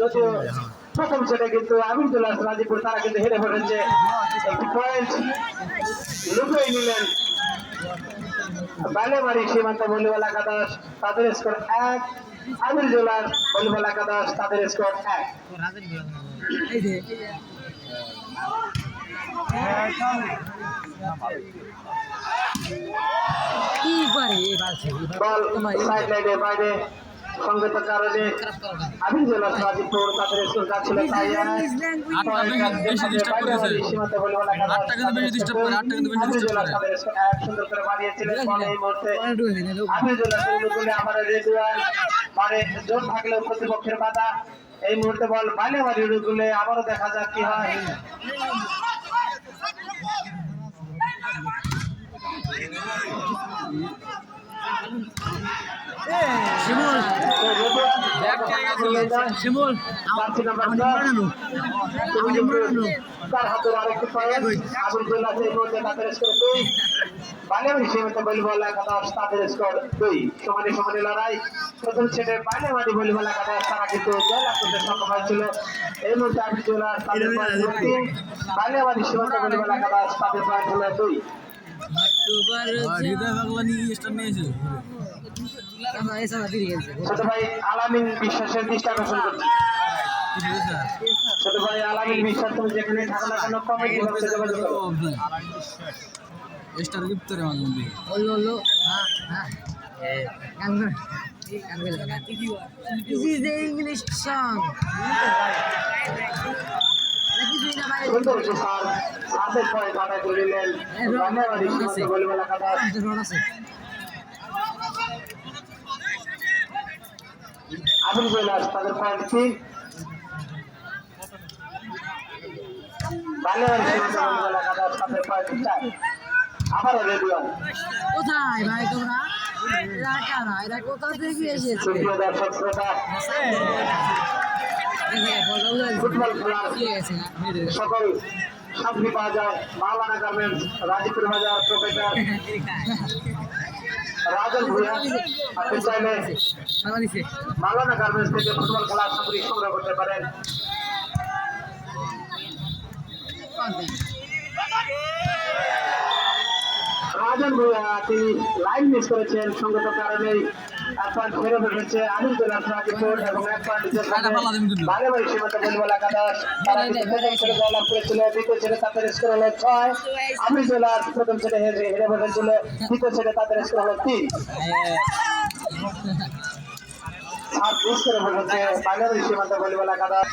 যদিও প্রথম সেটে কিন্তু আবিরুল হাসান রাজীবপুর তারা কিন্তু হেরে পড়েছে একটি পয়েন্ট লুকিয়ে নিলেন বালেবাড়ি সীমান্ত ভলিবল একাদশ তাদের স্কোর এক আমির জেলার ভলিবল একাদশ তাদের স্কোর এক কি বল সাইড লাইনের বাইরে সঙ্গত কারণে আমির জেলার রাজীবপুর তাদের স্কোর যাচ্ছিল তাই সীমান্ত ভলিবল একাদশ আটটা কিন্তু বেশি disturb করে, আটটা কিন্তু বেশি disturb করে। তাদের স্কোর এক সুন্দর করে বাড়িয়েছিলেন এই মুহূর্তে আমার রেজুয়ান মানে জোর থাকলেও প্রতিপক্ষের বাধা এই মুহূর্তে বল বাইলে বাড়ি গুলে আবারও দেখা যাক কি হয় শিমুল শিমুল তার হাতে আরেকটি পয়েন্ট আবুল আছে এই মুহূর্তে তাদের স্কোর দুই। বালিয়ামারি সীমিত ভলিবল একাদশ তাদের স্কোর দুই। সমানে সমানে লড়াই প্রথম সেটে বালিয়ামারি ভলিবল একাদশ তারা কিন্তু জয়লাভ করতে সক্ষম হয়েছিল এই মুহূর্তে তাদের পয়েন্ট হলো তিন সীমিত ভলিবল একাদশ তাদের পয়েন্ট হলো দুই ছোট ভাই আলামিন বিশ্বাসের দৃষ্টি আকর্ষণ করছি। ছোট ভাই আলামিন বিশ্বাস তুমি যেখানে থাকো না কেন কমেন্ট বক্সে যোগাযোগ করো। মাঝে মধ্যে? ওলো ওলো হ্যাঁ। হ্যাঁ। গান গান করে This is the English song. কিছুই না বাইরে সুন্দর হচ্ছে স্যার সাতের পয়েন্ট আদায় করে নিলেন বালিয়ামারি সীমিত ভলিবল একাদশ আছে। আবির জৈলাস তাদের পয়েন্ট পয়েন্ট চার আবারও রেডিওন কোথায় ভাই তোমরা? এরা কারা এরা কোথা থেকে এসেছে? দর্শক শ্রোতা ফুটবল খেলার কি গেছে সকল সামগ্রী পাওয়া যায়। মাওলানা গার্মেন্টস রাজীপুর বাজার প্রোপেটার রাজন ভূয়া আপনি চাইলে মাওলানা গার্মেন্টস থেকে ফুটবল খেলার সামগ্রী সংগ্রহ করতে পারেন। রাজন ভূয়া তিনি লাইন মিস করেছেন, সঙ্গত কারণেই। এক পয়েন্ট ফেরে বসেছে আমির জেলার রাজীপুর এবং পয়েন্ট বাগেবাড়ি সীমান্ত ভলিবল একাদশ তারা প্রথম ছেলে জয়লাভ করেছিল দ্বিতীয় ছেলে তাদের স্কোর হলো ছয় আমির জেলার প্রথম ছেলে হেরে বসেছিল দ্বিতীয় ছেলে তাদের স্কোর হলো তিন আর মিস করে বসেছে বাগেবাড়ি সীমান্ত ভলিবল একাদশ